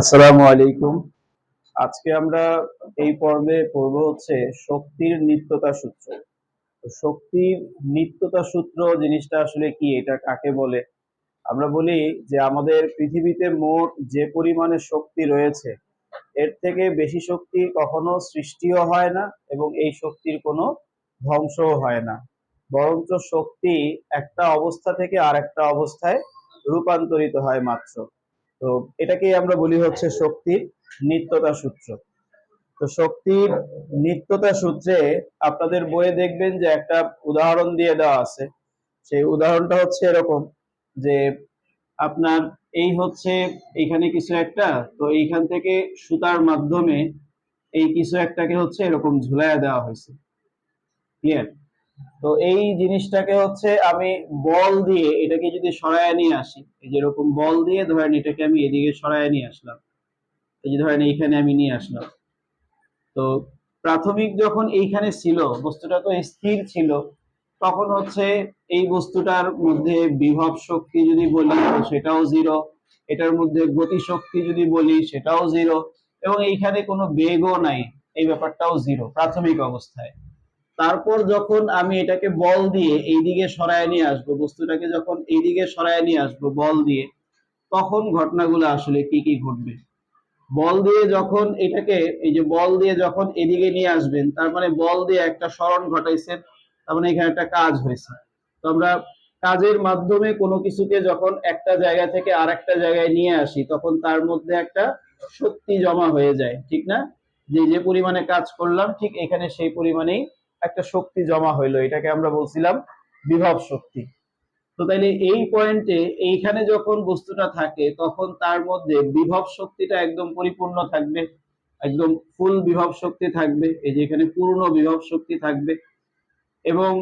আসসালামু আলাইকুম। আজকে আমরা এই পর্বে পড়ব হচ্ছে শক্তির নিত্যতা সূত্র। শক্তির নিত্যতা সূত্র জিনিসটা আসলে কি, এটা কাকে বলে? আমরা বলি যে আমাদের পৃথিবীতে মোট যে পরিমাণে শক্তি রয়েছে, এর থেকে বেশি শক্তি কখনো সৃষ্টিও হয় না এবং এই শক্তির কোনো ধ্বংসও হয় না। বরঞ্চ শক্তি একটা অবস্থা থেকে আরেকটা অবস্থায় রূপান্তরিত হয় মাত্র। তো এটাকেই আমরা বলি হচ্ছে শক্তির নিত্যতা সূত্র। তো শক্তির নিত্যতা সূত্রে আপনাদের বইয়ে দেখবেন যে একটা উদাহরণ দিয়ে দেওয়া আছে। সেই উদাহরণটা হচ্ছে এরকম যে আপনার এই হচ্ছে এইখানে কিছু একটা, তো এইখান থেকে সুতার মাধ্যমে এই কিছু একটাকে হচ্ছে এরকম ঝুলাইয়া দেওয়া হয়েছে। ক্লিয়ার তো এই জিনিসটাকে হচ্ছে আমি বল দিয়ে এটাকে যদি সরায় নিয়ে আসি, এই যেরকম বল দিয়ে ধরেন এটাকে আমি এদিকে সরায় নিয়ে আসলাম, এই যে ধরেন এইখানে আমি নিয়ে আসলাম। তো প্রাথমিক যখন এইখানে ছিল, বস্তুটা তো স্থির ছিল, তখন হচ্ছে এই বস্তুটার মধ্যে বিভব শক্তি যদি বলি সেটাও জিরো এটার মধ্যে গতি শক্তি যদি বলি, সেটাও জিরো এবং এইখানে কোনো বেগও নাই, এই ব্যাপারটাও জিরো প্রাথমিক অবস্থায়। তারপর যখন আমি এটাকে বল দিয়ে এইদিকে সরায় নিয়ে আসব, বস্তুটাকে যখন এইদিকে সরায় নিয়ে আসব বল দিয়ে, তখন ঘটনাগুলো আসলে কি কি ঘটবে? বল দিয়ে যখন এটাকে, এই যে বল দিয়ে যখন এদিকে নিয়ে আসবেন, তার মানে বল দিয়ে একটা স্মরণ ঘটাইছেন তার মানে এখানে একটা কাজ হয়েছে। তো আমরা কাজের মাধ্যমে কোনো কিছুকে যখন একটা জায়গা থেকে আর একটা জায়গায় নিয়ে আসি, তখন তার মধ্যে একটা শক্তি জমা হয়ে যায়, ঠিক না? যে যে পরিমাণে কাজ করলাম, ঠিক এখানে সেই পরিমাণেই একটা শক্তি জমা হইল, এটাকে আমরা বলছিলাম বিভব শক্তি। তো তাইলে এই পয়েন্টে এইখানে যখন বস্তুটা থাকে, তখন তার মধ্যে বিভব শক্তিটা একদম পরিপূর্ণ থাকবে, একদম ফুল বিভব শক্তি থাকবে, এই যে এখানে পূর্ণ বিভব শক্তি থাকবে। এবং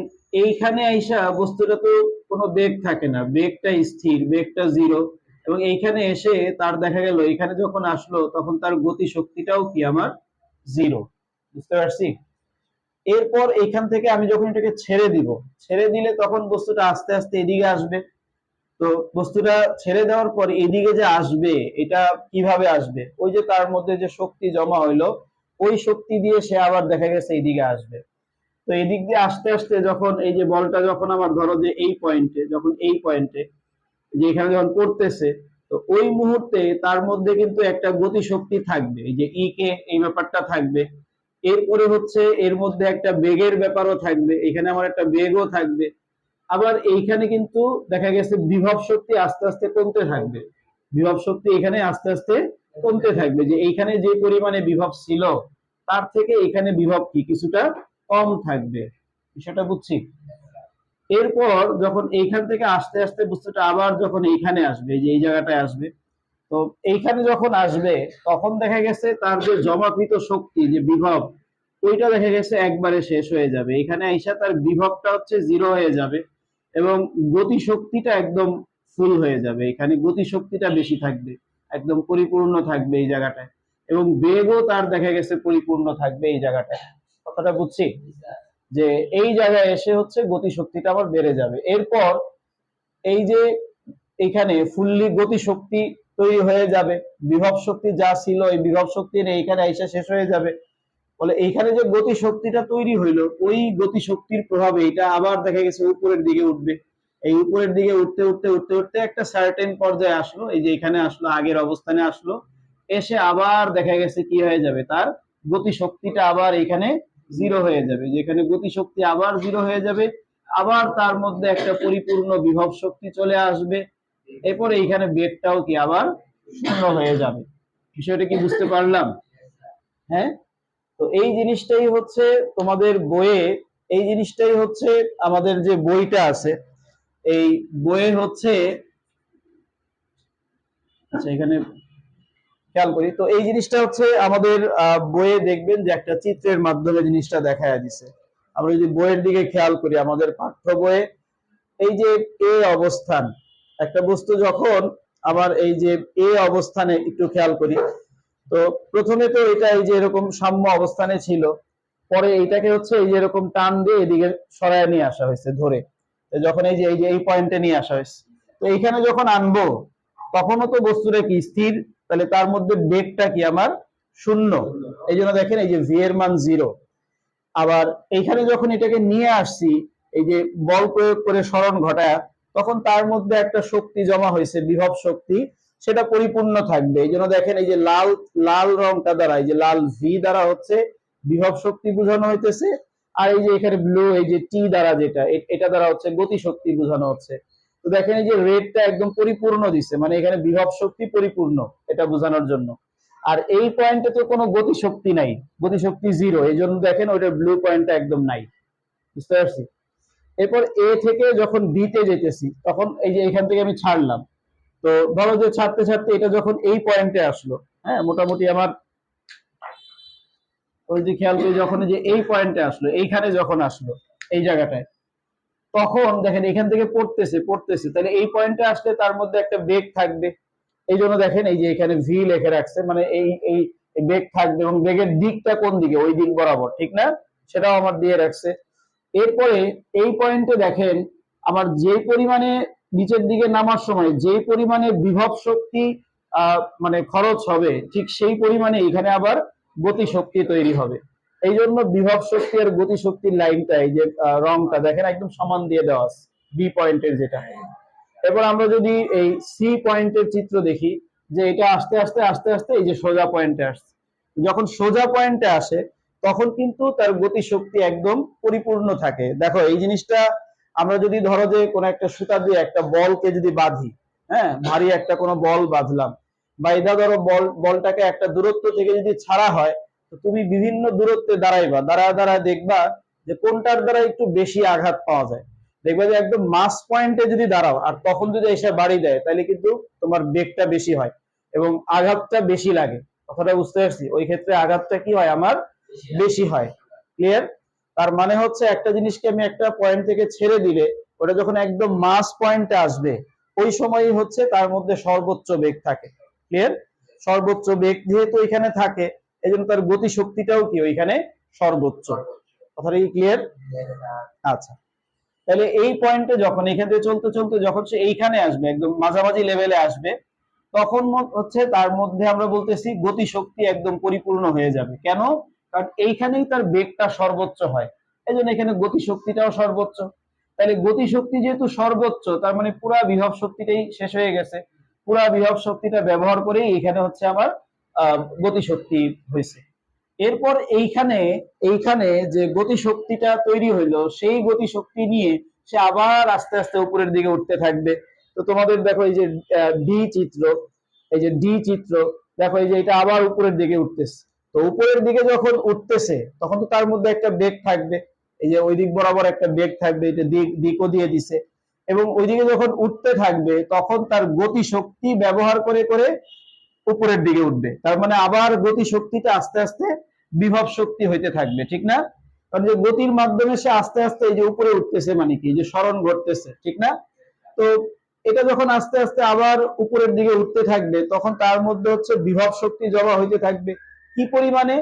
এইখানে আইসা বস্তুটা তো কোনো বেগ থাকে না, বেগটা স্থির, বেগটা জিরো এবং এইখানে এসে তার দেখা গেল, এখানে যখন আসলো, তখন তার গতি শক্তিটাও কি আমার জিরো বুঝতে পারছি? এরপর এইখান থেকে আমি যখন এটাকে ছেড়ে দিব, ছেড়ে দিলে তখন বস্তুটা আস্তে আস্তে এদিকে আসবে। তো বস্তুটা ছেড়ে দেওয়ার পর এদিকে যে আসবে, এটা কীভাবে আসবে? ওই যে তার মধ্যে যে শক্তি জমা হইল, ওই শক্তি দিয়ে সে আবার দেখা গেছে এইদিকে আসবে। তো এদিক দিয়ে আসতে আসতে যখন এই যে বলটা যখন আমার ধরো যে এই পয়েন্টে যখন এই পয়েন্টে যে এখানে যখন পড়তেছে, তো ওই মুহূর্তে তার মধ্যে কিন্তু একটা গতি শক্তি থাকবে। এই যে ই কে এই ব্যাপারটা থাকবে। এরপরে হচ্ছে এর মধ্যে একটা বেগের ব্যাপারও থাকবে, এখানে আমার একটা বেগও থাকবে। আবার এইখানে কিন্তু দেখা গেছে বিভব শক্তি আস্তে আস্তে কমতে থাকবে। বিভব শক্তি এখানে আস্তে আস্তে কমতে থাকবে যে এইখানে যে পরিমাণে বিভব ছিল, তার থেকে এখানে বিভব কি কিছুটা কম থাকবে, বিষয়টা বুঝছি? এরপর যখন এইখান থেকে আস্তে আস্তে বস্তুটা আবার যখন এইখানে আসবে যে এই জায়গাটায় আসবে তো এইখানে যখন আসবে, তখন দেখা গেছে তার যে জমাকৃত শক্তি, যে বিভব ওইটা দেখা গেছে একবারে শেষ হয়ে যাবে। এখানে আইসা তার বিভবটা হচ্ছে জিরো হয়ে যাবে এবং গতি শক্তিটা একদম ফুল হয়ে যাবে। এখানে গতি শক্তিটা বেশি থাকবে, একদম পরিপূর্ণ থাকবে এই জায়গাটায় এবং বেগও তার দেখা গেছে পরিপূর্ণ থাকবে এই জায়গাটায়। কথাটা বুঝছি? যে এই জায়গায় এসে হচ্ছে গতি শক্তিটা আবার বেড়ে যাবে। এরপর এই যে এখানে ফুললি গতি শক্তি তৈরি হয়ে যাবে। বিভব শক্তি যা ছিল, এই বিভব শক্তি এইখানে এসে শেষ হয়ে যাবে। বলে এইখানে যে গতি শক্তিটা তৈরি হইল, ওই গতি শক্তির প্রভাবে এটা আবার দেখা গেছে উপরের দিকে উঠবে। এই উপরের দিকে উঠতে উঠতে উঠতে উঠতে একটা সার্টেন পর্যায়ে আসলো, এই যে এখানে আসলো, আগের অবস্থানে আসলো, এসে আবার দেখা গেছে কি হয়ে যাবে, তার গতি শক্তিটা আবার এখানে জিরো হয়ে যাবে। যেখানে গতি শক্তি আবার জিরো হয়ে যাবে, আবার তার মধ্যে একটা পরিপূর্ণ বিভব শক্তি চলে আসবে। এরপরে এইখানে বেগটাও কি আবার শূন্য হয়ে যাবে? বিষয়টা কি বুঝতে পারলাম? হ্যাঁ? তো এই জিনিসটাই হচ্ছে তোমাদের বইয়ে, এই জিনিসটাই হচ্ছে আমাদের যে বইটা আছে, এই বইয়ে হচ্ছে আচ্ছা এখানে খেয়াল করি, তো এই জিনিসটা হচ্ছে আমাদের বইয়ে দেখবেন যে একটা চিত্রের মাধ্যমে জিনিসটা দেখা দিছে। আমরা যদি বইয়ের দিকে খেয়াল করি, আমাদের পাঠ্য বইয়ে, এই যে এ অবস্থান একটা বস্তু যখন আবার এই যে এ অবস্থানে একটু খেয়াল করি, তো প্রথমে তো এটা এই যে এরকম সাম্য অবস্থানে ছিল, পরে এইটাকে হচ্ছে এই যে এরকম টান দিয়ে এদিকে সরায় নিয়ে আসা হয়েছে ধরে। যখন এই যে এই যে এই পয়েন্টে নিয়ে আসা হয়েছে। তো এইখানে যখন আনব, তখনও তো বস্তুটা কি? স্থির? তাহলে তার মধ্যে বেগটা কি আমার? শূন্য। এই জন্য দেখেন এই যে ভি এর মান জিরো আবার এইখানে যখন এটাকে নিয়ে আসছি, এই যে বল প্রয়োগ করে স্মরণ ঘটায় তখন তার মধ্যে একটা শক্তি জমা হয়েছে, বিভব শক্তি। সেটা পরিপূর্ণ থাকবে। এই জন্য দেখেন এই যে লাল লাল রংটা দ্বারা, এই যে লাল ভি দ্বারা হচ্ছে বিভব শক্তি বোঝানো হইতেছে। আর এই যে এখানে ব্লু এই যে টি দ্বারা যেটা এটা দ্বারা হচ্ছে গতি শক্তি বোঝানো হচ্ছে। তো দেখেন এই যে রেডটা একদম পরিপূর্ণ দিছে মানে এখানে বিভব শক্তি পরিপূর্ণ এটা বোঝানোর জন্য। আর এই পয়েন্টে তো কোনো গতি শক্তি নাই, গতি শক্তি জিরো এই জন্য দেখেন ওইটার ব্লু পয়েন্টটা একদম নাই। বুঝতে পারছি? এরপর এ থেকে যখন বি তে যেতেছি, তখন এই যে এখান থেকে আমি ছাড়লাম। তো ধরো যে ছাড়তে ছাড়তে এটা যখন এই পয়েন্টে আসলো হ্যাঁ মোটামুটি আমার ওই যে খেয়াল করি যখন যে এই পয়েন্টে আসলো, এইখানে যখন আসলো, এই জায়গাটায়, তখন দেখেন এখান থেকে পড়তেছে পড়তেছে, তাহলে এই পয়েন্টে আসলে তার মধ্যে একটা বেগ থাকবে। এই জন্য দেখেন এই যে এখানে ভি লিখে রাখছে মানে এই এই বেগ থাকবে এবং বেগের দিকটা কোন দিকে? ওই দিক বরাবর, ঠিক না? সেটাও আমার দিয়ে রাখছে। এরপরে এই পয়েন্টে দেখেন আমার যে পরিমাণে নিচের দিকে নামার সময় যে পরিমাণে বিভব শক্তি মানে খরচ হবে, ঠিক সেই পরিমাণে এখানে আবার গতি শক্তি তৈরি হবে। এই জন্য বিভব শক্তি আর গতি শক্তির লাইনটা এই যে রংটা দেখেন একদম সমান দিয়ে দেওয়া বি পয়েন্টের যেটা। এরপর আমরা যদি এই সি পয়েন্টের চিত্র দেখি, যে এটা আস্তে আস্তে আস্তে আস্তে এই যে সোজা পয়েন্টে আসছে। যখন সোজা পয়েন্টে আসে তখন কিন্তু তার গতি শক্তি একদম পরিপূর্ণ থাকে। দেখো, এই জিনিসটা আমরা যদি ধরো যে কোনো একটা সুতা দিয়ে একটা বলকে যদি বাঁধি হ্যাঁ ভারী একটা কোনো বল বাঁধলাম বা এটা ধরো বল, বলটাকে একটা দূরত্ব থেকে যদি ছাড়া হয়, তো তুমি বিভিন্ন দূরত্বে দাঁড়াইবা দাঁড়া দাঁড়া দেখবা যে কোনটার দ্বারা একটু বেশি আঘাত পাওয়া যায়। দেখবা যে একদম মাস পয়েন্টে যদি দাঁড়াও আর তখন যদি এসে বাড়ি দেয়, তাহলে কিন্তু তোমার বেগটা বেশি হয় এবং আঘাতটা বেশি লাগে। কথাটা বুঝতে পারছি? ওই ক্ষেত্রে আঘাতটা কি হয়? আমার বেশি হয়। ক্লিয়ার তার মানে হচ্ছে একটা জিনিসকে আমি একটা পয়েন্ট থেকে ছেড়ে দিলে, ওটা যখন একদম মাস পয়েন্টে আসবে, ওই সময়ই হচ্ছে তার মধ্যে সর্বোচ্চ বেগ থাকে। ক্লিয়ার সর্বোচ্চ বেগ যেহেতু এখানে থাকে এই জন্য তার গতি শক্তিটাও কি? ওইখানে সর্বোচ্চ। কথাটা কি ক্লিয়ার আচ্ছা। তাহলে এই পয়েন্টে যখন, এখান থেকে চলতে চলতে যখন সে এইখানে আসবে, একদম মাঝামাঝি লেভেলে আসবে, তখন হচ্ছে তার মধ্যে আমরা বলতেছি গতি শক্তি একদম পরিপূর্ণ হয়ে যাবে। কেন? কারণ এইখানেই তার বেগটা সর্বোচ্চ হয়। এই জন্য এখানে গতি শক্তিটাও সর্বোচ্চ। তাহলে গতি শক্তি যেহেতু সর্বোচ্চ, তার মানে পুরা বিভব শক্তিটাই শেষ হয়ে গেছে। পুরা বিভব শক্তিটা ব্যবহার করেই এখানে হচ্ছে আমার গতি শক্তি হয়েছে। এরপর এইখানে এইখানে যে গতি শক্তিটা তৈরি হইল, সেই গতি শক্তি নিয়ে সে আবার আস্তে আস্তে উপরের দিকে উঠতে থাকবে। তো তোমাদের দেখো এই যে ডি চিত্র, এই যে ডি চিত্র, দেখো এই যে এটা আবার উপরের দিকে উঠতেছে। তো উপরের দিকে যখন উঠতেছে, তখন তো তার মধ্যে একটা বেগ থাকবে। এই যে ওই দিক বরাবর একটা বেগ থাকবে, এটা দিক, দিকও দিয়ে দিছে। এবং ওইদিকে যখন উঠতে থাকবে, তখন তার গতি শক্তি ব্যবহার করে করে উপরের দিকে উঠবে। তার মানে আবার গতি শক্তিটা আস্তে আস্তে বিভব শক্তি হইতে থাকবে, ঠিক না? কারণ যে গতির মাধ্যমে সে আস্তে আস্তে এই যে উপরে উঠতেছে মানে কি? যে স্মরণ ঘটতেছে, ঠিক না? তো এটা যখন আস্তে আস্তে আবার উপরের দিকে উঠতে থাকবে, তখন তার মধ্যে হচ্ছে বিভব শক্তি জমা হইতে থাকবে। কি পরিমাণে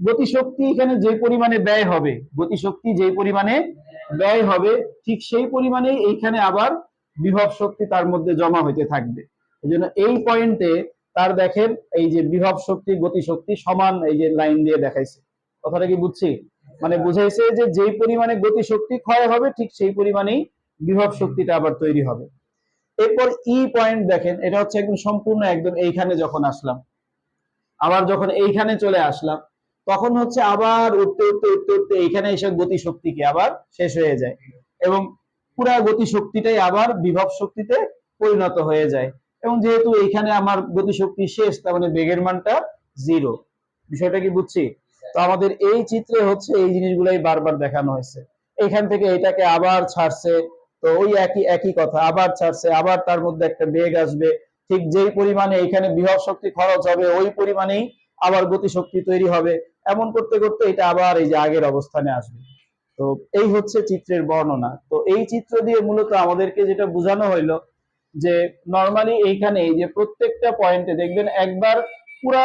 গতি শক্তি এখানে যে পরিমাণে ব্যয় হবে গতি শক্তি যে পরিমাণে ব্যয় হবে, ঠিক সেই পরিমাণেই এইখানে আবার বিভব শক্তি তার মধ্যে জমা হইতে থাকবে। এই এই পয়েন্টে তার দেখেন এই যে বিভব শক্তি গতি শক্তি সমান এই যে লাইন দিয়ে দেখাইছে। কথাটা কি বুঝছি? মানে বুঝাইছে যে যেই পরিমাণে গতিশক্তি ক্ষয় হবে, ঠিক সেই পরিমাণেই বিভব শক্তিটা আবার তৈরি হবে। এরপর ই পয়েন্ট দেখেন, এটা হচ্ছে একদম সম্পূর্ণ একদম এইখানে যখন আসলাম। আবার যখন এইখানে চলে আসলাম, তখন হচ্ছে আবার উঠতে উঠতে উঠতে উঠতে এইখানে এসে গতি শক্তিকে আবার শেষ হয়ে যায় এবং পুরা গতি শক্তিটাই আবার বিভব শক্তিতে পরিণত হয়ে যায়। এবং যেহেতু এইখানে আমার গতি শক্তি শেষ, তার মানে বেগের মানটা জিরো বিষয়টা কি বুঝছি? তো আমাদের এই চিত্রে হচ্ছে এই জিনিসগুলাই বারবার দেখানো হয়েছে। এইখান থেকে এটাকে আবার ছাড়ছে, তো ওই একই একই কথা, আবার ছাড়ছে, আবার তার মধ্যে একটা বেগ আসবে ঠিক যেই পরিমাণে এখানে বিভব শক্তি খরচ হবে, ওই পরিমাণেই আবার গতি শক্তি তৈরি হবে। এমন করতে করতে এটা আবার এই যে আগের অবস্থানে আসবে। তো এই হচ্ছে চিত্রের বর্ণনা। তো এই চিত্র দিয়ে মূলত আমাদেরকে যেটা বোঝানো হইল যে নর্মালি এইখানে এই যে প্রত্যেকটা পয়েন্টে দেখবেন একবার পুরা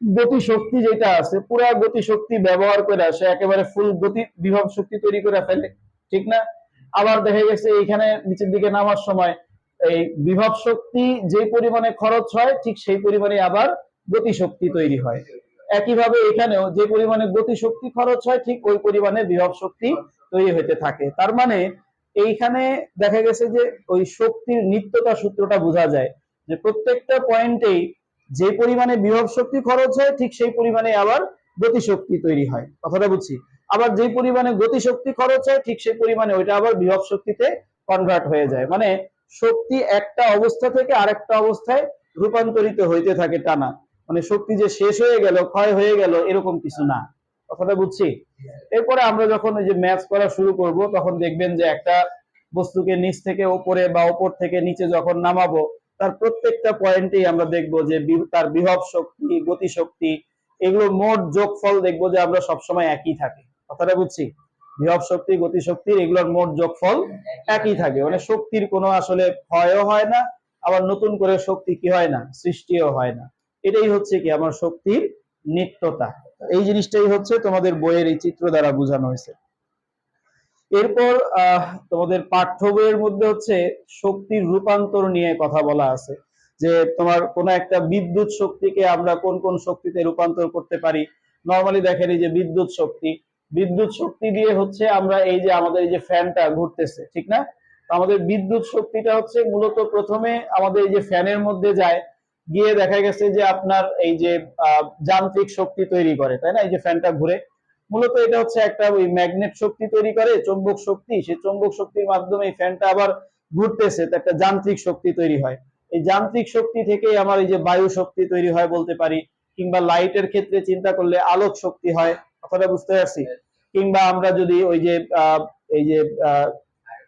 গতি শক্তি যেটা আছে, পুরা গতি শক্তি ব্যবহার করে আসে একেবারে ফুল গতি বিভব শক্তি তৈরি করে ফেলে। ঠিক না? আবার দেখা গেছে এইখানে নিচের দিকে নামার সময় এই বিভব শক্তি যে পরিমাণে খরচ হয়, ঠিক সেই পরিমাণে আবার গতি শক্তি তৈরি হয়। একইভাবে এখানেও যে পরিমাণে গতি শক্তি খরচ হয়, ঠিক ওই পরিমাণে বিভব শক্তি তৈরি হতে থাকে। তার মানে এইখানে দেখা গেছে যে ওই শক্তির নিত্যতা সূত্রটা বোঝা যায় যে প্রত্যেকটা পয়েন্টেই যে পরিমাণে বিভব শক্তি খরচ হয়, ঠিক সেই পরিমাণে আবার গতি শক্তি তৈরি হয়। কথাটা বুঝছি? আবার যে পরিমাণে গতি শক্তি খরচ হয়, ঠিক সেই পরিমাণে ওইটা আবার বিভব শক্তিতে কনভার্ট হয়ে যায়। মানে শক্তি একটা অবস্থা থেকে আরেকটা অবস্থায় রূপান্তরিত হইতে থাকে টানা। মানে শক্তি যে শেষ হয়ে গেল, ক্ষয় হয়ে গেল, এরকম কিছু না। কথাটা বুঝছি? এরপরে আমরা যখন ওই যে ম্যাথ করা শুরু করব, তখন দেখবেন যে একটা বস্তুকে নিচ থেকে ওপরে বা ওপর থেকে নিচে যখন নামাবো, তার প্রত্যেকটা পয়েন্টেই আমরা দেখব যে তার বিভব শক্তি গতি শক্তি এগুলো মোট যোগফল দেখব যে আমরা সবসময় একই থাকে। কথাটা বুঝছি? বিভব শক্তি গতি শক্তি এগুলোর মোট যোগফল একই থাকে। মানে শক্তির কোনো আসলে ক্ষয়ও হয় না, আবার নতুন করে শক্তি কি হয় না, সৃষ্টিও হয় না। এটাই হচ্ছে কি, আমার শক্তির নিত্যতা। এই জিনিসটাই হচ্ছে তোমাদের বইয়ের এই চিত্র দ্বারা বোঝানো হয়েছে। এরপর তোমাদের পাঠ্য বইয়ের মধ্যে হচ্ছে শক্তির রূপান্তর নিয়ে কথা বলা আছে। যে তোমার কোন একটা বিদ্যুৎ শক্তিকে আমরা কোন কোন শক্তিতে রূপান্তর করতে পারি? নর্মালি দেখেন যে বিদ্যুৎ শক্তি বিদ্যুৎ শক্তি দিয়ে হচ্ছে আমরা এই যে আমাদের এই যে ফ্যানটা ঘুরতেছে, ঠিক না? আমাদের বিদ্যুৎ শক্তিটা হচ্ছে মূলত প্রথমে আমাদের এই যে ফ্যানের মধ্যে যায়, গিয়ে দেখা গেছে যে আপনার এই যে যান্ত্রিক শক্তি তৈরি করে, তাই না? এই যে ফ্যানটা ঘুরে। মূলত এটা হচ্ছে একটা ওই ম্যাগনেট শক্তি তৈরি করে, চৌম্বক শক্তি। সেই চৌম্বক শক্তির মাধ্যমে এই ফ্যানটা আবার ঘুরতেছে, তো একটা যান্ত্রিক শক্তি তৈরি হয়। এই যান্ত্রিক শক্তি থেকেই আমার এই যে বায়ু শক্তি তৈরি হয় বলতে পারি, কিংবা লাইটের ক্ষেত্রে চিন্তা করলে আলোক শক্তি হয়। কথাটা বুঝতে পারছি। কিংবা আমরা যদি ওই যে এই যে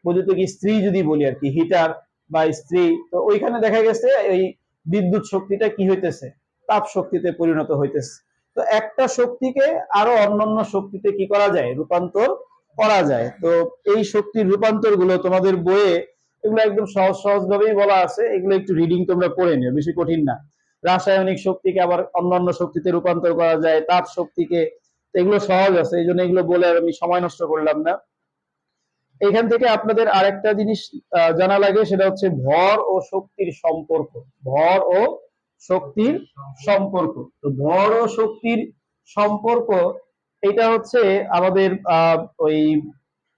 বৈদ্যুতিক স্ত্রী যদি বলি আর কি, হিটার বা স্ত্রী, তো ওইখানে দেখা গেছে এই বিদ্যুৎ শক্তিটা কি হইতেছে? তাপ শক্তিতে পরিণত হইতেছে। তো একটা শক্তিকে আরও অন্যান্য শক্তিতে কি করা যায়? রূপান্তর করা যায়। তো এই শক্তির রূপান্তরগুলো তোমাদের বইয়ে এগুলো একদম সহজ সহজ ভাবেই বলা আছে। এগুলো একটু রিডিং তোমরা পড়ে নিও, বেশি কঠিন না। রাসায়নিক শক্তিকে আবার অন্যান্য শক্তিতে রূপান্তর করা যায়, তাপ শক্তিকে এগুলো সহজ আছে, এই জন্য এগুলো বলে আমি সময় নষ্ট করলাম না। এখান থেকে আপনাদের আরেকটা জিনিস জানা লাগে, সেটা হচ্ছে ভর ও শক্তির সম্পর্ক। ভর ও শক্তির সম্পর্ক। তো ভর ও শক্তির সম্পর্ক, এটা হচ্ছে আমাদের ওই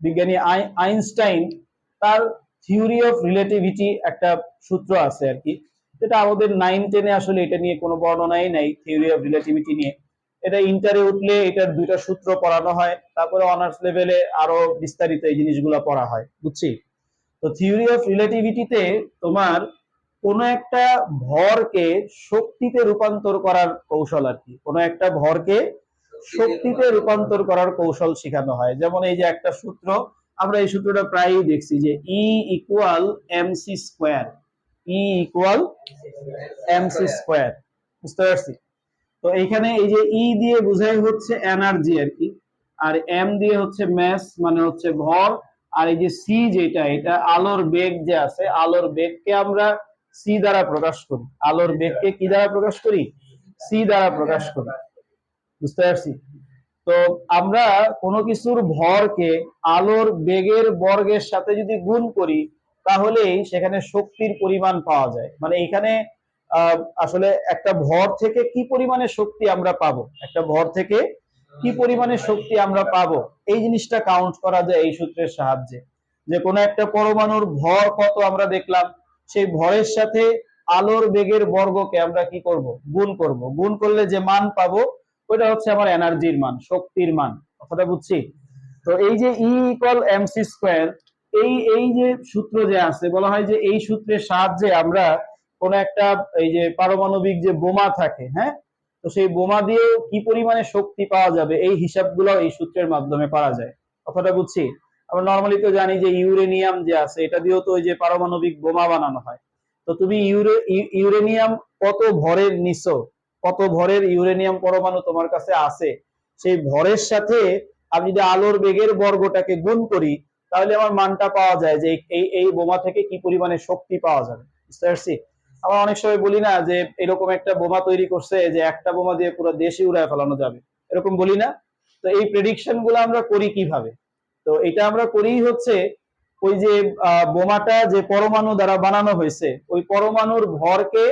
বিজ্ঞানী আই- আইনস্টাইন, তার থিওরি অফ রিলেটিভিটি একটা সূত্র আছে আর কি। যেটা আমাদের নাইন টেনে আসলে এটা নিয়ে কোনো বর্ণনাই নাই, থিওরি অফ রিলেটিভিটি নিয়ে। এটা ইন্টারে উঠলে এটার দুইটা সূত্র পড়ানো হয়, তারপরে অনার্স লেভেলে আরও বিস্তারিত এই জিনিসগুলো পড়া হয়, বুঝছি? তো থিওরি অফ রিলেটিভিটিতে তোমার কোনো একটা ভরকে শক্তিতে রূপান্তর করার কৌশল আর কি, কোনো একটা ভরকে শক্তিতে রূপান্তর করার কৌশল শেখানো হয়। যেমন এই যে একটা সূত্র, আমরা এই সূত্রটা প্রায়ই দেখছি যে E equal M C square E equal M C square বুঝতে পারছি? তো এইখানে এই যে ই দিয়ে বোঝাই হচ্ছে এনার্জি আর কি, আর এম দিয়ে হচ্ছে ম্যাস মানে হচ্ছে ভর আর এই যে সি যেটা, এটা আলোর বেগ যে আছে, আলোর বেগকে আমরা সি দ্বারা প্রকাশ করি। আলোর বেগকে কি দ্বারা প্রকাশ করি? সি দ্বারা প্রকাশ করি। বুঝতে পারছি? তো আমরা কোনো কিছুর ভরকে আলোর বেগের বর্গের সাথে যদি গুণ করি, তাহলেই সেখানে শক্তির পরিমাণ পাওয়া যায়। মানে এখানে আসলে একটা ভর থেকে কি পরিমাণে শক্তি আমরা পাবো? একটা ভর থেকে কি পরিমাণে শক্তি আমরা পাবো? এই জিনিসটা কাউন্ট করা যায় এই সূত্রের সাহায্যে। যে কোনো একটা পরমাণুর ভর কত আমরা দেখলাম, সেই ভরের সাথে আলোর বেগের বর্গকে আমরা কি করব? গুণ করব। গুণ করলে যে মান পাবো, ওইটা হচ্ছে আমার এনার্জির মান, শক্তির মান। কথাটা বুঝছি? তো এই যে E equal M C square এই এই যে সূত্র যে আছে, বলা হয় যে এই সূত্রের সাহায্যে আমরা কোন একটা, এই যে পারমাণবিক যে বোমা থাকে হ্যাঁ? তো সেই বোমা দিয়ে কি পরিমাণে শক্তি পাওয়া যাবে, এই হিসাবগুলো এই সূত্রের মাধ্যমে পাওয়া যায়। কথাটা বুঝছি? আমরা নর্মালি তো জানি যে ইউরেনিয়াম যে আছে, এটা দিয়েও তো ওই যে পারমাণবিক বোমা বানানো হয়। তো তুমি ইউরে ইউরেনিয়াম কত ভরের নিছো? কত ভরের ইউরেনিয়াম পরমাণু তোমার কাছে আছে? সেই ভরের সাথে আমি যদি আলোর বেগের বর্গটাকে গুণ করি, তাহলে আমার মানটা পাওয়া যায় যে এই এই বোমা থেকে কি পরিমাণে শক্তি পাওয়া যাবে। বুঝতে পারছি? আমরা অনেক সময় বলি না যে এরকম একটা বোমা তৈরি করছে যে একটা বোমা দিয়ে পুরো দেশই উড়ায় ফেলানো যাবে। এরকম বলি না। তো এই প্রেডিকশনগুলো আমরা করি কীভাবে? তো এটা আমরা করি হচ্ছে ওই যে বোমাটা যে পরমাণু দ্বারা বানানো হয়েছে, ওই পরমাণুর ভরকে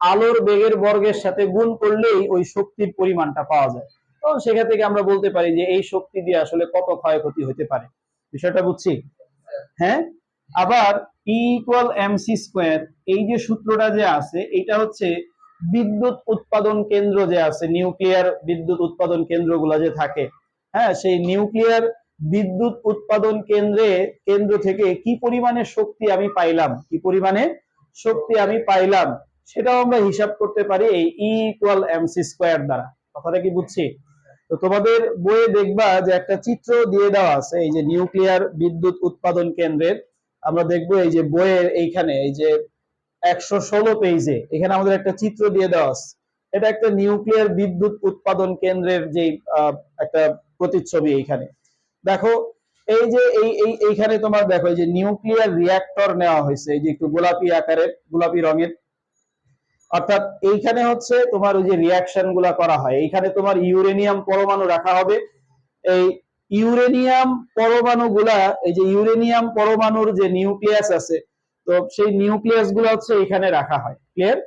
আলোর বেগের বর্গের সাথে গুণ করলেই ওই শক্তির পরিমাণটা পাওয়া যায়। তো সেখান থেকে আমরা বলতে পারি যে এই শক্তি দিয়ে আসলে কত ক্ষয়ক্ষতি হতে পারে। বিষয়টা বুঝছি? হ্যাঁ? আবার E equal M C square এই যে সূত্রটা যে আছে এটা হচ্ছে বিদ্যুৎ উৎপাদন কেন্দ্র যে আছে নিউক্লিয়ার বিদ্যুৎ উৎপাদন কেন্দ্রগুলো যে থাকে হ্যাঁ সেই নিউক্লিয়ার বিদ্যুৎ উৎপাদন কেন্দ্রে, কেন্দ্র থেকে কি পরিমাণে শক্তি আমি পাইলাম, কি পরিমাণে শক্তি আমি পাইলাম, সেটাও আমরা হিসাব করতে পারি এই E equal M C square দ্বারা। কথাটা কি বুঝছি? তো তোমাদের বইয়ে দেখবা যে একটা চিত্র দিয়ে দেওয়া আছে, এই যে নিউক্লিয়ার বিদ্যুৎ উৎপাদন কেন্দ্রের আমরা দেখব এই যে বইয়ের এইখানে, এই যে একশো ষোলো পেজে এখানে আমাদের একটা চিত্র দিয়ে দেওয়া আছে। এটা একটা নিউক্লিয়ার বিদ্যুৎ উৎপাদন কেন্দ্রের যে একটা প্রতিচ্ছবি এইখানে। দেখো, এই যে এই এই, এইখানে তোমার দেখো যে নিউক্লিয়ার রিয়াক্টর নেওয়া হয়েছে, এই যে একটু গোলাপি আকারের, গোলাপি রঙের। অর্থাৎ এইখানে হচ্ছে তোমার ওই যে রিয়াকশনগুলা করা হয়। এইখানে তোমার ইউরেনিয়াম পরমাণু রাখা হবে। এই ইউরেনিয়াম পরমাণু গুলা এই যে ইউরেনিয়াম পরমাণুর যে নিউক্লিয়াস আছে, তো সেই নিউক্লিয়াসগুলো হচ্ছে এখানে রাখা হয় ক্লিয়ার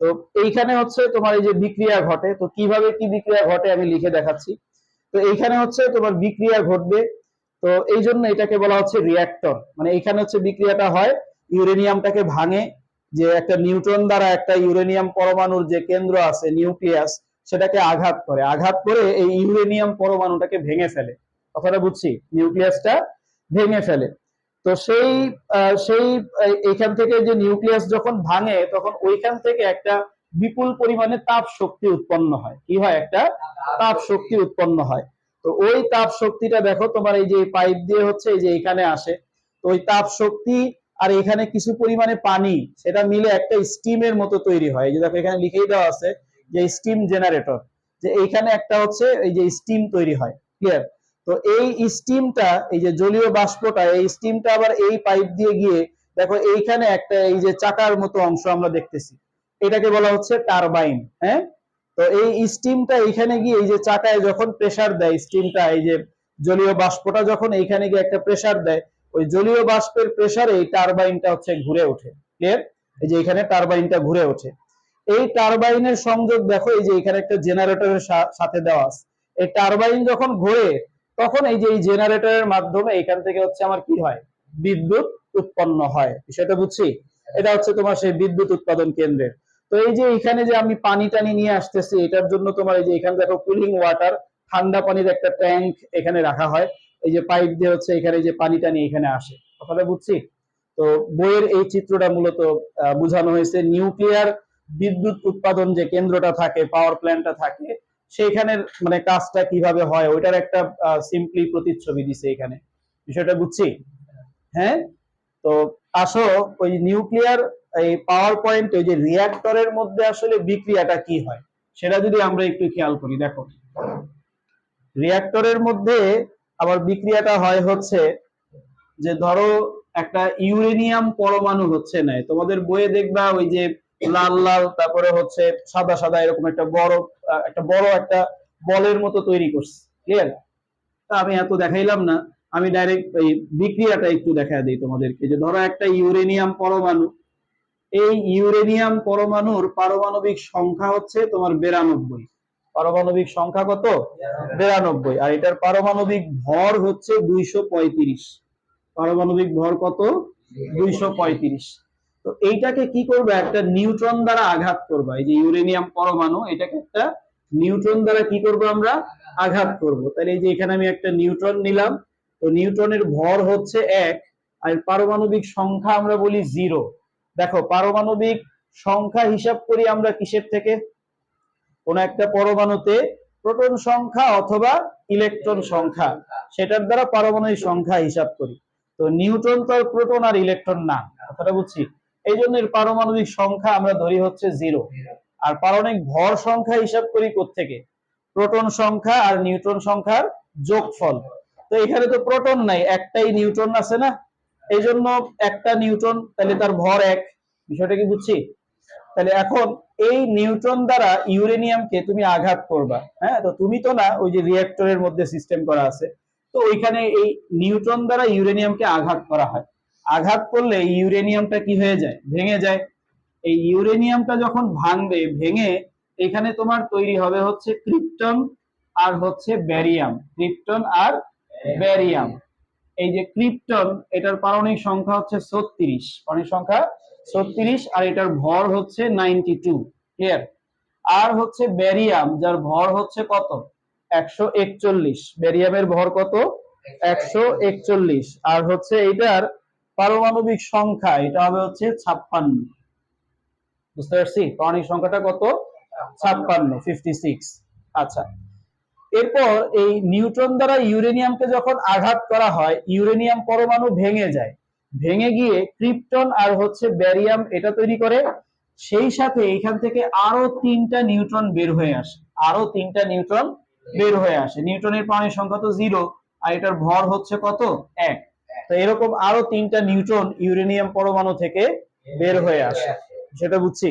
তো এইখানে হচ্ছে তোমার এই যে বিক্রিয়া ঘটে, তো কীভাবে কি বিক্রিয়া ঘটে আমি লিখে দেখাচ্ছি। তো এইখানে হচ্ছে তোমার বিক্রিয়া ঘটবে, তো এই জন্য এটাকে বলা হচ্ছে রিয়াক্টর মানে এইখানে হচ্ছে বিক্রিয়াটা হয়, ইউরেনিয়ামটাকে ভাঙে, যে একটা নিউট্রন দ্বারা একটা ইউরেনিয়াম পরমাণুর যে কেন্দ্র আছে, নিউক্লিয়াস, সেটাকে আঘাত করে আঘাত করে এই ইউরেনিয়াম পরমাণুটাকে ভেঙে ফেলে। কথাটা বুঝছি নিউক্লিয়াসটা ভেঙে ফেলে। তো সেই সেই আহ, এইখান থেকে যে নিউক্লিয়াস যখন ভাঙে তখন ওইখান থেকে একটা বিপুল পরিমাণে তাপ শক্তি উৎপন্ন হয়। কি হয়? একটা তাপ শক্তি উৎপন্ন হয়। তো ওই তাপ শক্তিটা দেখো তোমার এই যে পাইপ দিয়ে হচ্ছে এই যে এখানে আসে। তো ওই তাপ শক্তি আর এখানে কিছু পরিমাণে পানি সেটা মিলে একটা স্টিমের মতো তৈরি হয়। যে দেখো এখানে লিখেই দেওয়া আছে যে স্টিম জেনারেটর। যে এইখানে একটা হচ্ছে এই যে স্টিম তৈরি হয়। ক্লিয়ার তো এই স্টিমটা এই যে জলীয় বাষ্পটা, এই স্টিমটা আবার এই পাইপ দিয়ে গিয়ে দেখো এইখানে একটা এই যে চাকার মতো অংশ আমরা দেখতেছি। এটাকে বলা হচ্ছে টারবাইন হ্যাঁ? তো এই স্টিমটা এইখানে গিয়ে এই যে চাকায় যখন প্রেসার দেয় স্টিমটা এই যে জলীয় বাষ্পটা যখন এইখানে গিয়ে একটা প্রেসার দেয়, ওই জলীয় বাষ্পের প্রেসারে এই টারবাইনটা হচ্ছে ঘুরে ওঠে। ক্লিয়ার এই যে এখানে টারবাইনটা ঘুরে ওঠে। এই টারবাইনের সংযোগ দেখো, এই যে এখানে একটা জেনারেটরের সাথে দেওয়া আছে। এই টারবাইন যখন ঘোরে তখন এই যে এই জেনারেটরের মাধ্যমে এখান থেকে হচ্ছে আমার কি হয়? বিদ্যুৎ উৎপন্ন হয়। বিষয়টা বুঝছি? এটা হচ্ছে তোমার সেই বিদ্যুৎ উৎপাদন কেন্দ্রের। তো এই যে এখানে যে আমি পানি টানি নিয়ে আসতেছি, এটার জন্য তোমার এই যে এখানে দেখো কুলিং ওয়াটার ঠান্ডা পানির একটা ট্যাঙ্ক এখানে রাখা হয়। এই যে পাইপ দিয়ে হচ্ছে এখানে যে পানি টানি এখানে আসে। কথাটা বুঝছি? তো বইয়ের এই চিত্রটা মূলত বোঝানো হয়েছে। নিউক্লিয়ার বিদ্যুৎ উৎপাদন যে কেন্দ্রটা থাকে পাওয়ার প্ল্যান্টটা থাকে সেইখানের মানে কাজটা কীভাবে হয়, ওইটার একটা সিম্পলি প্রতিচ্ছবি দিছে এখানে। বিষয়টা বুঝছি? হ্যাঁ? তো আসো, ওই নিউক্লিয়ার এই পাওয়ার পয়েন্ট ওই যে রিয়াক্টরের মধ্যে আসলে বিক্রিয়াটা কি হয়? সেটা যদি আমরা একটু খেয়াল করি, দেখো। রিয়াক্টরের মধ্যে আবার বিক্রিয়াটা হয় হচ্ছে যে ধরো একটা ইউরেনিয়াম পরমাণু হচ্ছে না, তোমাদের বইয়ে দেখবা ওই যে লাল লাল, তারপরে হচ্ছে সাদা সাদা এরকম একটা বড় একটা বড় একটা বলের মতো তৈরি করছে। ক্লিয়ার আমি এত দেখাইলাম না। আমি ডাইরেক্ট এই বিক্রিয়াটা একটু দেখা দিই তোমাদেরকে। যে ধরো একটা ইউরেনিয়াম পরমাণু, এই ইউরেনিয়াম পরমাণুর পারমাণবিক সংখ্যা হচ্ছে তোমার বিরানব্বই। পারমাণবিক সংখ্যা কত? বিরানব্বই। আর এটার পারমাণবিক ভর হচ্ছে দুইশো পঁয়ত্রিশ। পারমাণবিক ভর কত? দুইশো পঁয়ত্রিশ। তো এইটাকে কি করবে? একটা নিউট্রন দ্বারা আঘাত করবা। এই যে ইউরেনিয়াম পরমাণু, এটাকে একটা নিউট্রন দ্বারা কি করব আমরা? আঘাত করব। তাহলে এই যে এখানে আমি একটা নিউট্রন নিলাম, তো নিউট্রনের ভর হচ্ছে এক, আর পারমাণবিক সংখ্যা আমরা বলি জিরো। দেখো, পারমাণবিক সংখ্যা হিসাব করি আমরা কিসের থেকে? কোন একটা পরমাণুতে প্রোটন সংখ্যা অথবা ইলেকট্রন সংখ্যা, সেটার দ্বারা পারমাণবিক সংখ্যা হিসাব করি। তো নিউট্রন তো প্রোটন আর ইলেকট্রন না, কথাটা বুঝছি? এই জন্য এর পারমাণবিক সংখ্যা আমরা ধরি হচ্ছে জিরো আর পারমাণবিক ভর সংখ্যা হিসাব করি থেকে প্রোটন সংখ্যা আর নিউট্রন সংখ্যার যোগফল। তো এখানে তো প্রোটন নাই, একটাই নিউট্রন আছে না? এই জন্য একটা নিউট্রন, তাহলে তার ভর এক। বিষয়টা কি বুঝছি? তাহলে এখন এই নিউট্রন দ্বারা ইউরেনিয়ামকে তুমি আঘাত করবা হ্যাঁ? তো তুমি তো না, ওই যে রিয়েক্টরের মধ্যে সিস্টেম করা আছে। তো ওইখানে এই নিউট্রন দ্বারা ইউরেনিয়ামকে আঘাত করা হয়। আঘাত করলে ইউরেনিয়ামটা কি হয়ে যায়? ভেঙে যায়। এই ইউরেনিয়ামটা যখন ভাঙবে, ভেঙে এখানে তোমার তৈরি হবে হচ্ছে ক্রিপ্টন আর হচ্ছে ব্যারিয়াম। ক্রিপ্টন আর ব্যারিয়াম। এই যে ক্রিপ্টন, এটার পারমাণবিক সংখ্যা হচ্ছে ছত্রিশ। পারমাণবিক সংখ্যা ছত্রিশ আর এটার ভর হচ্ছে নাইনটি টু। ক্লিয়ার আর হচ্ছে ব্যারিয়াম, যার ভর হচ্ছে কত? একশো একচল্লিশ। ব্যারিয়ামের ভর কত? একশো একচল্লিশ। আর হচ্ছে এটার পারমাণবিক সংখ্যা, এটা হবে হচ্ছে ছাপ্পান্ন। বুঝতে পারছি? পারমাণবিক সংখ্যাটা কত? ছাপ্পান্ন ফিফটি আচ্ছা। এরপর এই নিউট্রন দ্বারা ইউরেনিয়ামকে যখন আঘাত করা হয়, ইউরেনিয়াম পরমাণু ভেঙে যায়। ভেঙে গিয়ে ক্রিপ্টন আর হচ্ছে ব্যারিয়াম এটা তৈরি করে, সেই সাথে এখান থেকে আরও তিনটা নিউট্রন বের হয়ে আসে। আরও তিনটা নিউট্রন বের হয়ে আসে। নিউটনের পানির সংখ্যা তো জিরো আর এটার ভর হচ্ছে কত? এক। তো এরকম আরও তিনটা নিউট্রন ইউরেনিয়াম পরমাণু থেকে বের হয়ে আসে। সেটা বুঝছি?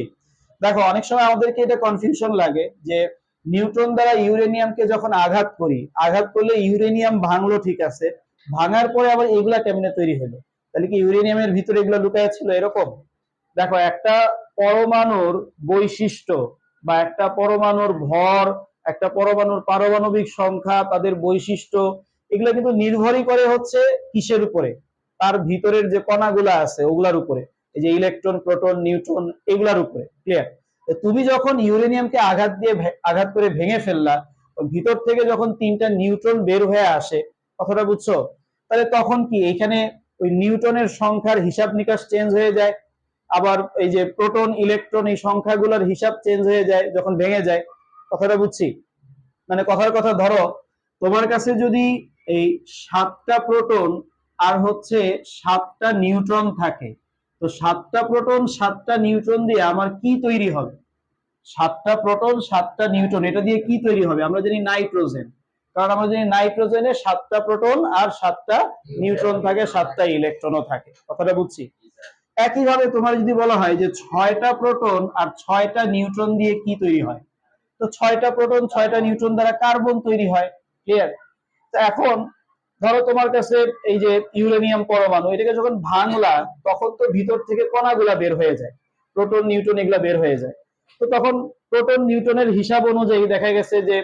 দেখো অনেক সময় আমাদেরকে এটা কনফিউশন লাগে যে নিউট্রন দ্বারা ইউরেনিয়ামকে যখন আঘাত করি আঘাত করলে ইউরেনিয়াম ভাঙলো ঠিক আছে ভাঙার পরে আবার এগুলা কেমনে তৈরি হলো? তাহলে কি ইউরেনিয়ামের ভিতরে এগুলো লুকায় ছিল এরকম? দেখো একটা পরমাণুর বৈশিষ্ট্য বা একটা পরমাণুর ভর একটা পরমাণুর পারমাণবিক সংখ্যা তাদের বৈশিষ্ট্য এগুলো কিন্তু নির্ভরই করে হচ্ছে কিসের উপরে? তার ভিতরের যে কণাগুলো আছে, ওগুলার উপরে। এই যে ইলেকট্রন, প্রোটন, নিউট্রন, এগুলার উপরে। ক্লিয়ার তুমি যখন ইউরেনিয়ামকে আঘাত দিয়ে আঘাত করে ভেঙে ফেললা ভিতর থেকে যখন তিনটা নিউট্রন বের হয়ে আসে, কথাটা বুঝছ? তাহলে তখন কি এখানে ওই নিউটনের সংখ্যার হিসাব নিকাশ চেঞ্জ হয়ে যায়? আবার এই যে প্রোটন, ইলেকট্রন এই সংখ্যাগুলোর হিসাব চেঞ্জ হয়ে যায়, যখন ভেঙে যায়? কথাটা বুঝছি? মানে কথার কথা ধরো, তোমার কাছে যদি এই সাতটা প্রোটন আর হচ্ছে সাতটা নিউট্রন থাকে। তো সাতটা প্রোটন, সাতটা নিউট্রন দিয়ে আমার কি তৈরি হবে? সাতটা প্রোটন, সাতটা নিউট্রন, এটা দিয়ে কি তৈরি হবে? আমরা জানি নাইট্রোজেন। কারণ আমরা জানি নাইট্রোজেনে সাতটা প্রোটন আর সাতটা নিউট্রন থাকে, সাতটা ইলেকট্রনও থাকে। কথাটা বুঝছি? একইভাবে তোমার যদি বলা হয় যে ছয়টা প্রোটন আর ছয়টা নিউট্রন দিয়ে কি তৈরি হয়? তো ছয়টা প্রোটন, ছয়টা নিউট্রন দ্বারা কার্বন তৈরি হয়। ক্লিয়ার এখন ধরো তোমার কাছে এই যে ইউরেনিয়াম পরমাণু, এটাকে যখন ভাঙলা, তখন তো ভিতর থেকে কণাগুলা বের হয়ে যায়। প্রোটন, নিউট্রন এগুলা বের হয়ে যায়। তো তখন প্রোটন নিউটনের হিসাব অনুযায়ী দেখা গেছে যে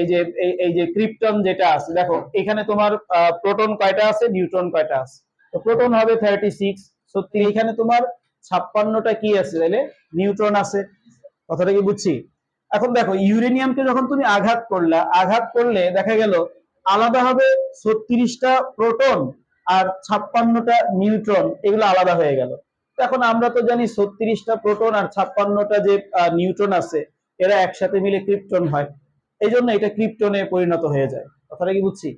এই যে এই যে ক্রিপ্টন যেটা আছে, দেখো, এখানে তোমার প্রোটন কয়টা আছে? নিউট্রন কয়টা আছে? তো প্রোটন হবে থার্টি সিক্স সত্যি এখানে তোমার ছাপ্পান্নটা কি আছে তাহলে নিউট্রন আছে। কথাটা কি বুঝছি? এখন দেখো, ইউরেনিয়ামকে যখন তুমি আঘাত করলা, আঘাত করলে দেখা গেল আলাদা হবে ছত্রিশটা প্রোটন আর ছাপ্পান্নটা নিউট্রন, এগুলো আলাদা হয়ে গেল। এখন আমরা তো জানি ছত্রিশটা প্রোটন আর ছাপ্পান্নটা যে নিউট্রন আছে, এরা একসাথে মিলে ক্রিপ্টন হয়। এই জন্য এটা ক্রিপ্টনে পরিণত হয়ে যায়। কথাটা কি বুঝছি?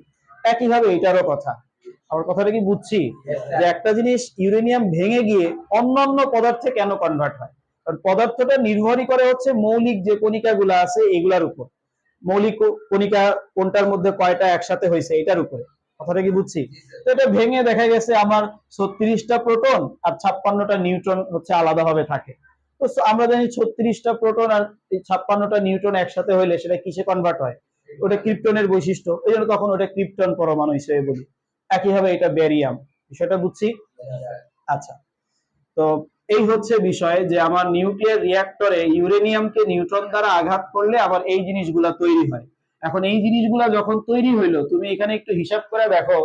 একইভাবে এটারও কথা। আমার কথাটা কি বুঝছি? যে একটা জিনিস ইউরেনিয়াম ভেঙে গিয়ে অন্যান্য পদার্থে কেন কনভার্ট হয়? কারণ পদার্থটা নির্ভরই করে হচ্ছে মৌলিক যে কণিকাগুলো আছে, এগুলার উপর। মৌলিক কণিকা কোনটার মধ্যে কয়টা একসাথে হয়েছে, এটার উপরে। কথাটা কি বুঝছি? তো এটা ভেঙে দেখা গেছে আমার ছত্রিশটা প্রোটন আর ছাপ্পান্নটা নিউট্রন হচ্ছে আলাদাভাবে থাকে। তো আমরা জানি ছত্রিশটা প্রোটন আর ছাপ্পান্নটা নিউট্রন একসাথে হইলে সেটা কিসে কনভার্ট হয়? ওটা ক্রিপ্টনের বৈশিষ্ট্য। এই জন্য তখন ওটা ক্রিপ্টন পরমাণু হিসেবে বলি। একইভাবে এটা ব্যারিয়াম। বিষয়টা বুঝছি? আচ্ছা। তো এই হচ্ছে বিষয় যে আমার নিউক্লিয়ার রিয়াক্টরে ইউরেনিয়ামকে নিউট্রন দ্বারা আঘাত করলে আবার এই জিনিসগুলা তৈরি হয়। এখন এই জিনিসগুলা যখন তৈরি হইল, তুমি এখানে একটু হিসাব করে দেখো,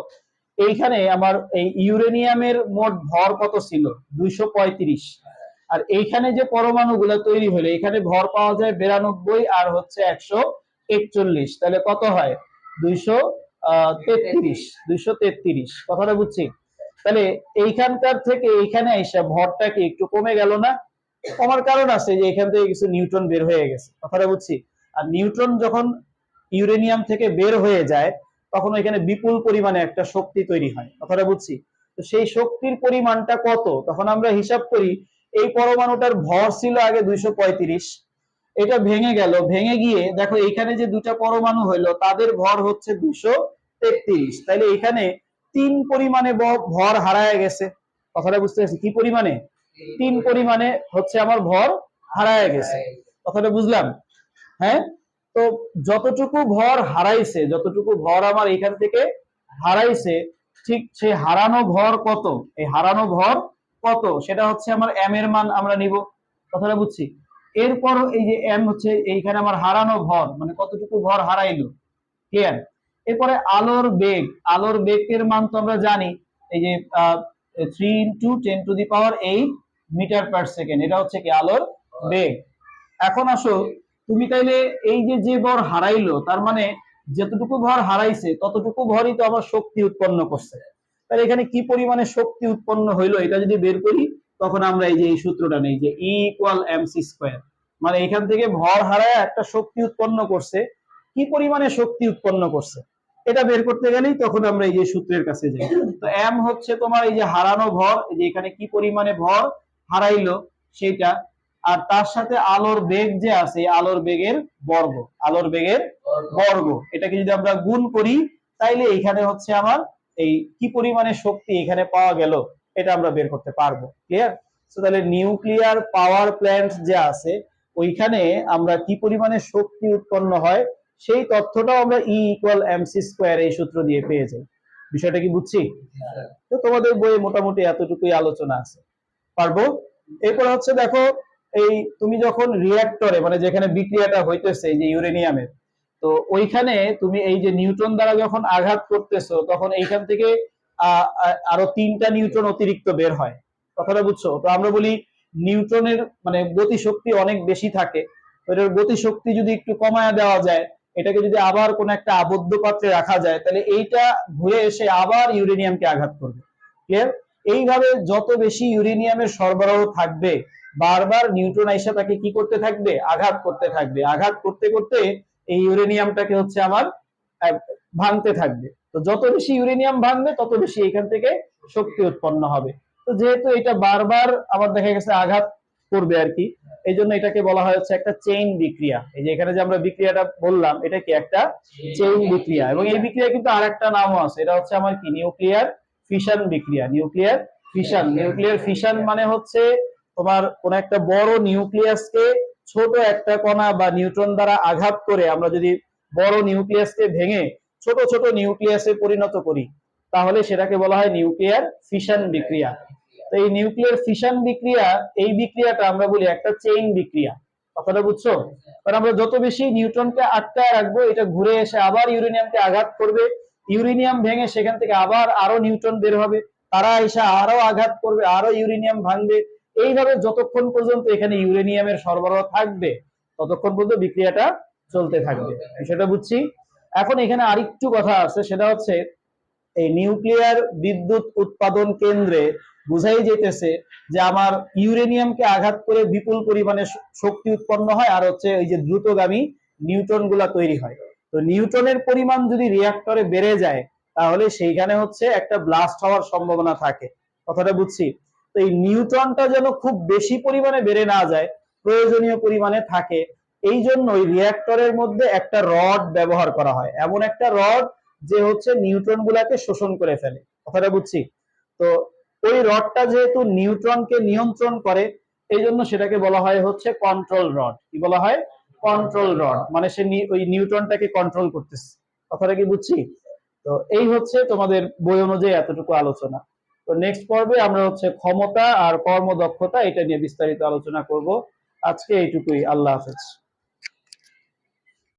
এইখানে আমার এই ইউরেনিয়ামের মোট ভর কত ছিল? দুইশো পঁয়ত্রিশ। আর এইখানে যে পরমাণুগুলো তৈরি হলো এখানে ভর পাওয়া যায় বিরানব্বই আর হচ্ছে একশো একচল্লিশ। তাহলে কত হয়? দুইশো তেত্রিশ। দুইশো তেত্রিশ। কথাটা বুঝছি? তাহলে এইখানকার থেকে এইখানে এসে ভরটা কি একটু কমে গেল না? কমার কারণ আছে যে এখান থেকে কিছু নিউট্রন বের হয়ে গেছে। কথাটা বুঝছি? আর নিউট্রন যখন ইউরেনিয়াম থেকে বের হয়ে যায়, তখন এখানে বিপুল পরিমাণে একটা শক্তি তৈরি হয়। কথাটা বুঝছি? তো সেই শক্তির পরিমাণটা কত? তখন আমরা হিসাব করি, এই পরমাণুটার ভর ছিল আগে দুইশো পঁয়ত্রিশ। এটা ভেঙে গেল। ভেঙে গিয়ে দেখো এখানে যে দুটা পরমাণু হইল তাদের ভর হচ্ছে দুইশো তেত্রিশ। তাহলে এখানে তিন পরিমাণে ভর হারায় গেছে। কথাটা বুঝতে পারছি? কি পরিমাণে? তিন পরিমাণে হচ্ছে আমার ভর হারায় গেছে। কথাটা বুঝলাম? হ্যাঁ? তো যতটুকু ভর হারাইছে, যতটুকু ভর আমার এখান থেকে হারাইছে, ঠিক সে হারানো ভর কত? এই হারানো ভর কত? সেটা হচ্ছে আমার এম এর মান আমরা নিব। কথাটা বুঝছি? এরপর এই যে এম হচ্ছে, এইখানে আমার হারানো ভর মানে কতটুকু ভর হারাইলো? ক্লিয়ার এরপরে আলোর বেগ, আলোর বেগের মান তো আমরা জানি, এই যে three into ten to the power eight metre per second এটা হচ্ছে কি আলোর বেগ। এখন আসো, তুমি তাইলে এই যে যে ভর হারাইলো, তার মানে যতটুকু ভর হারাইছে, ততটুকু ভরই তো আবার শক্তি উৎপন্ন করছে। তাহলে এখানে কি পরিমাণে শক্তি উৎপন্ন হইল, এটা যদি বের করি, তখন আমরা এই যে, এই সূত্রটা নেই, যে E equal M C square মানে এখান থেকে ভর হারায় একটা শক্তি উৎপন্ন করছে, কি পরিমাণে শক্তি উৎপন্ন করছে? এটা বের করতে গেলেই তখন আমরা এই যে সূত্রের কাছে যাই। তো এম হচ্ছে তোমার এই যে হারানো ভর এই যে এখানে কি পরিমাণে ভর হারাইলো সেটা আর তার সাথে আলোর বেগ যে আছে আলোর বেগের বর্গ আলোর বেগের বর্গ। এটাকে যদি আমরা গুণ করি তাইলে এখানে হচ্ছে আমার এই কি পরিমাণে শক্তি এখানে পাওয়া গেল এটা আমরা বের করতে পারব। ক্লিয়ার তো তাহলে নিউক্লিয়ার পাওয়ার প্ল্যান্ট যে আছে ওইখানে আমরা কি পরিমাণে শক্তি উৎপন্ন হয় সেই তথ্যটাও আমরা E equal M C square এই সূত্র দিয়ে পেয়ে যাই। বিষয়টা কি বুঝছি? তো তোমাদের বইয়ে মোটামুটি এতটুকুই আলোচনা আছে। পারব? এরপর হচ্ছে দেখো, এই তুমি যখন রিয়াক্টরে মানে যেখানে বিক্রিয়াটা হইতেছে যে ইউরেনিয়ামের তো ওইখানে তুমি এই যে নিউটন দ্বারা যখন আঘাত করতেছো, তখন এইখান থেকে আরও তিনটা নিউটন অতিরিক্ত বের হয়। কথাটা বুঝছ? তো আমরা বলি নিউটনের মানে গতিশক্তি অনেক বেশি থাকে। এটার গতিশক্তি যদি একটু কমায়া দেওয়া যায় এটাকে যদি আবার কোন একটা আবদ্ধ পাত্রে রাখা যায়, তাহলে এইটা ঘুরে এসে আবার ইউরেনিয়ামকে আঘাত করবে। ক্লিয়ার এইভাবে যত বেশি ইউরেনিয়ামের সরবরাহ থাকবে, বারবার নিউট্রন আইসা তাকে কি করতে থাকবে? আঘাত করতে থাকবে। আঘাত করতে করতে এই ইউরেনিয়ামটাকে হচ্ছে আমার ভাঙতে থাকবে। তো যত বেশি ইউরেনিয়াম ভাঙবে, তত বেশি এখান থেকে শক্তি উৎপন্ন হবে। তো যেহেতু এটা বারবার আবার দেখা গেছে আঘাত করবে আর কি এই জন্য এটাকে বলা হয় হচ্ছে একটা চেইন বিক্রিয়া। এই যে এখানে যে আমরা বিক্রিয়াটা বললাম এটা কি একটা চেইন বিক্রিয়া। এবং এই বিক্রিয়া কিন্তু আরেকটা নামও আছে। এটা হচ্ছে আমার কি? নিউক্লিয়ার ফিশন বিক্রিয়া। নিউক্লিয়ার ফিশন নিউক্লিয়ার ফিশন মানে হচ্ছে তোমার কোন একটা বড় নিউক্লিয়াসকে ছোট একটা কণা বা নিউট্রন দ্বারা আঘাত করে আমরা যদি বড় নিউক্লিয়াসকে ভেঙে ছোট ছোট নিউক্লিয়াসে পরিণত করি তাহলে সেটাকে বলা হয় নিউক্লিয়ার ফিশন বিক্রিয়া। তো এই নিউক্লিয়ার ফিশন বিক্রিয়া, এই বিক্রিয়াটা আমরা বলি একটা চেইন বিক্রিয়া। কথাটা বুঝছ? কারণ আমরা যত বেশি নিউট্রনকে আটকায় রাখব, এটা ঘুরে এসে আবার ইউরেনিয়ামকে আঘাত করবে। ইউরেনিয়াম ভেঙে সেখান থেকে আবার আরও নিউট্রন বের হবে। তারা এসে আরও আঘাত করবে, আরও ইউরেনিয়াম ভাঙবে। এইভাবে যতক্ষণ পর্যন্ত এখানে ইউরেনিয়ামের সরবরাহ থাকবে, ততক্ষণ পর্যন্ত বিক্রিয়াটা চলতে থাকবে। সেটা বুঝছি? এখন এখানে আরেকটু কথা আছে, সেটা হচ্ছে এই নিউক্লিয়ার বিদ্যুৎ উৎপাদন কেন্দ্রে বুঝাই যেতেছে যে আমার ইউরেনিয়ামকে আঘাত করে বিপুল পরিমাণে শক্তি উৎপন্ন হয় আর হচ্ছে এই যে দ্রুতগামী নিউট্রনগুলা তৈরি হয়। তো নিউট্রনের পরিমাণ যদি রিয়াক্টরে বেড়ে যায়, তাহলে সেইখানে হচ্ছে একটা ব্লাস্ট হওয়ার সম্ভাবনা থাকে। কথাটা বুঝছি? তো এই নিউট্রনটা যেন খুব বেশি পরিমাণে বেড়ে না যায়, প্রয়োজনীয় পরিমাণে থাকে, এই জন্য ওই রিয়াক্টরের মধ্যে একটা রড ব্যবহার করা হয়। এমন একটা রড যে হচ্ছে নিউট্রন গুলাকে শোষণ করে ফেলে। কথাটা বুঝছি? তো ওই রডটা যেহেতু নিউট্রনকে নিয়ন্ত্রণ করে এই জন্য সেটাকে বলা হয় হচ্ছে কন্ট্রোল রড কি বলা হয়? কন্ট্রোল রড মানে সে ওই নিউট্রনটাকে কন্ট্রোল করতেছে। কথাটা কি বুঝছি? তো এই হচ্ছে তোমাদের বই অনুযায়ী এতটুকু আলোচনা। তো নেক্সট পর্বে আমরা হচ্ছে ক্ষমতা আর কর্মদক্ষতা এটা নিয়ে বিস্তারিত আলোচনা করব। আজকে এইটুকুই। আল্লাহ হাফেজ।